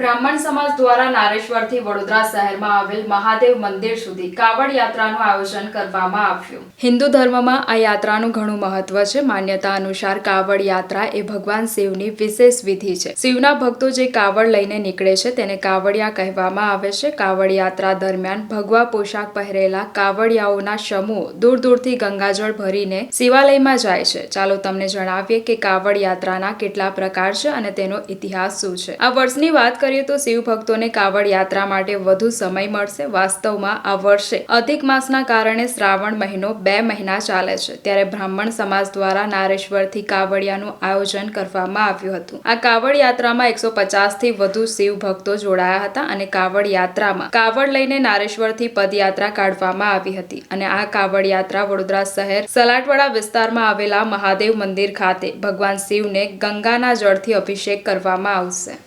બ્રાહ્મણ સમાજ દ્વારા નારેશ્વરથી વડોદરા શહેરમાં આવેલ મહાદેવ મંદિર સુધી કાવડ યાત્રાનું આયોજન કરવામાં આવ્યું. હિન્દુ ધર્મમાં આ યાત્રાનું ઘણું મહત્વ છે. માન્યતા અનુસાર કાવડ યાત્રા એ ભગવાન શિવની વિશેષ વિધિ છે. શિવના ભક્તો જે કાવડ લઈને નીકળે છે તેને કાવડિયા કહેવામાં આવે છે. કાવડ યાત્રા દરમિયાન ભગવા પોશાક પહેરેલા કાવડિયાઓના સમૂહ દૂર દૂરથી ગંગાજળ ભરીને શિવાલયમાં જાય છે. ચાલો તમને જણાવીએ કે કાવડ યાત્રાના કેટલા પ્રકાર છે અને તેનો ઇતિહાસ શું છે? આ વર્ષની વાત કરીએ તો શિવ ભક્તોને કાવડ યાત્રા માટે વધુ સમય મળશે. વાસ્તવમાં આ વર્ષે અધિક માસના કારણે શ્રાવણ મહિનો બે મહિના ચાલે છે. ત્યારે બ્રાહ્મણ સમાજ દ્વારા નારેશ્વરથી કાવડિયાનું આયોજન કરવામાં આવ્યું હતું. આ કાવડ યાત્રામાં એકસો થી વધુ શિવ ભક્તો જોડાયા હતા અને કાવડ યાત્રામાં કાવડ લઈને નારેશ્વરથી પદયાત્રા કાઢવામાં આવી હતી અને આ કાવડ યાત્રા વડોદરા શહેર સલાટવાડા વિસ્તારમાં આવેલા મહાદેવ મંદિર ખાતે ભગવાન શિવને ગંગાના જળથી અભિષેક કરવામાં આવશે.